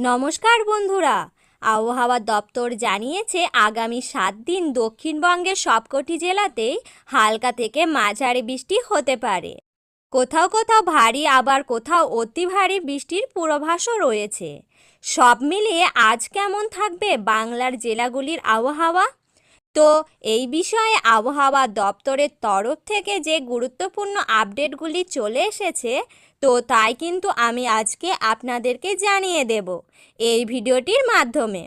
নমস্কার বন্ধুরা। আবহাওয়া দপ্তর জানিয়েছে, আগামী সাত দিন দক্ষিণবঙ্গের সবকটি জেলাতেই হালকা থেকে মাঝারি বৃষ্টি হতে পারে। কোথাও কোথাও ভারী, আবার কোথাও অতি ভারী বৃষ্টির পূর্বাভাসও রয়েছে। সব মিলিয়ে আজ কেমন থাকবে বাংলার জেলাগুলির আবহাওয়া? তো এই বিষয়ে আবহাওয়া দপ্তরের তরফ থেকে যে গুরুত্বপূর্ণ আপডেটগুলি চলে এসেছে, তো তাই কিন্তু আমি আজকে আপনাদেরকে জানিয়ে দেব এই ভিডিওটির মাধ্যমে।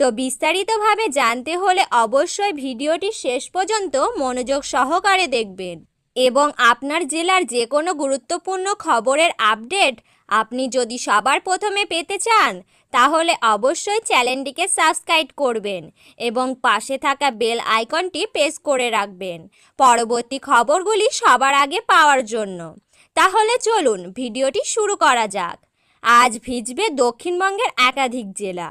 তো বিস্তারিতভাবে জানতে হলে অবশ্যই ভিডিওটি শেষ পর্যন্ত মনোযোগ সহকারে দেখবেন এবং আপনার জেলার যে কোনো গুরুত্বপূর্ণ খবরের আপডেট আপনি যদি সবার প্রথমে পেতে চান, তাহলে অবশ্যই চ্যানেলটিকে সাবস্ক্রাইব করবেন এবং পাশে থাকা বেল আইকনটি প্রেস করে রাখবেন। পরবর্তী খবরগুলি সবার আগে পাওয়ার জন্য। তাহলে চলুন ভিডিওটি শুরু করা যাক। আজ ভিজবে দক্ষিণবঙ্গের একাধিক জেলা।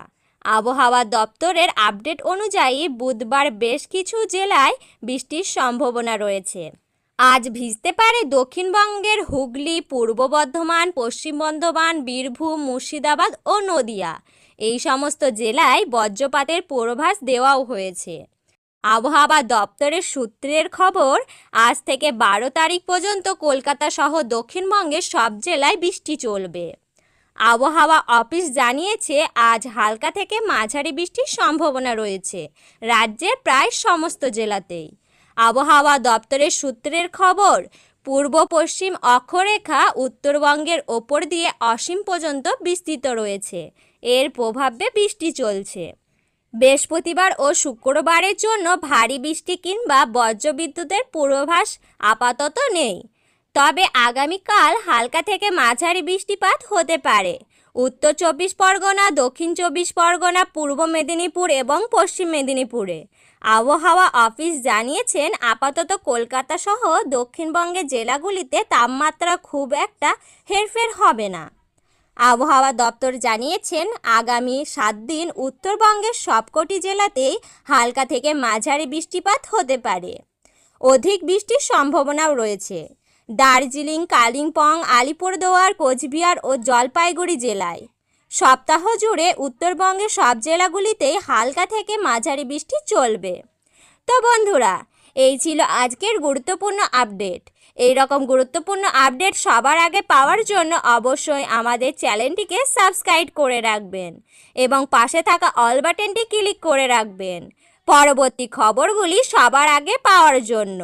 আবহাওয়া দপ্তরের আপডেট অনুযায়ী বুধবার বেশ কিছু জেলায় বৃষ্টির সম্ভাবনা রয়েছে। আজ ভিজতে পারে দক্ষিণবঙ্গের হুগলি, পূর্ব বর্ধমান, পশ্চিম বর্ধমান, বীরভূম, মুর্শিদাবাদ ও নদিয়া। এই সমস্ত জেলায় বজ্রপাতের পূর্বাভাস দেওয়াও হয়েছে। আবহাওয়া দপ্তরের সূত্রের খবর, আজ থেকে বারো তারিখ পর্যন্ত কলকাতা সহ দক্ষিণবঙ্গের সব জেলায় বৃষ্টি চলবে। আবহাওয়া অফিস জানিয়েছে, আজ হালকা থেকে মাঝারি বৃষ্টির সম্ভাবনা রয়েছে। রাজ্যের প্রায় সমস্ত জেলাতেই। আবহাওয়া দপ্তরের সূত্রের খবর, পূর্ব পশ্চিম অক্ষরেখা উত্তরবঙ্গের ওপর দিয়ে অসীম পর্যন্ত বিস্তৃত রয়েছে। এর প্রভাবে বৃষ্টি চলছে। বৃহস্পতিবার ও শুক্রবারের জন্য ভারী বৃষ্টি কিংবা বজ্রবিদ্যুতের পূর্বাভাস আপাতত নেই। তবে আগামীকাল হালকা থেকে মাঝারি বৃষ্টিপাত হতে পারে। উত্তর চব্বিশ পরগনা, দক্ষিণ চব্বিশ পরগনা, পূর্ব মেদিনীপুর এবং পশ্চিম মেদিনীপুরে। আবহাওয়া অফিস জানিয়েছেন, আপাতত কলকাতা সহ দক্ষিণবঙ্গের জেলাগুলিতে তাপমাত্রা খুব একটা হেরফের হবে না। আবহাওয়া দপ্তর জানিয়েছেন, আগামী সাত দিন উত্তরবঙ্গের সবকটি জেলাতেই হালকা থেকে মাঝারি বৃষ্টিপাত হতে পারে। অধিক বৃষ্টির সম্ভাবনাও রয়েছে। দার্জিলিং, কালিম্পং, আলিপুরদুয়ার, কোচবিহার ও জলপাইগুড়ি জেলায় সপ্তাহ জুড়ে উত্তরবঙ্গের সব জেলাগুলিতেই হালকা থেকে মাঝারি বৃষ্টি চলবে। তো বন্ধুরা, এই ছিল আজকের গুরুত্বপূর্ণ আপডেট। এই রকম গুরুত্বপূর্ণ আপডেট সবার আগে পাওয়ার জন্য অবশ্যই আমাদের চ্যানেলটিকে সাবস্ক্রাইব করে রাখবেন এবং পাশে থাকা অল বাটনটি ক্লিক করে রাখবেন। পরবর্তী খবরগুলি সবার আগে পাওয়ার জন্য।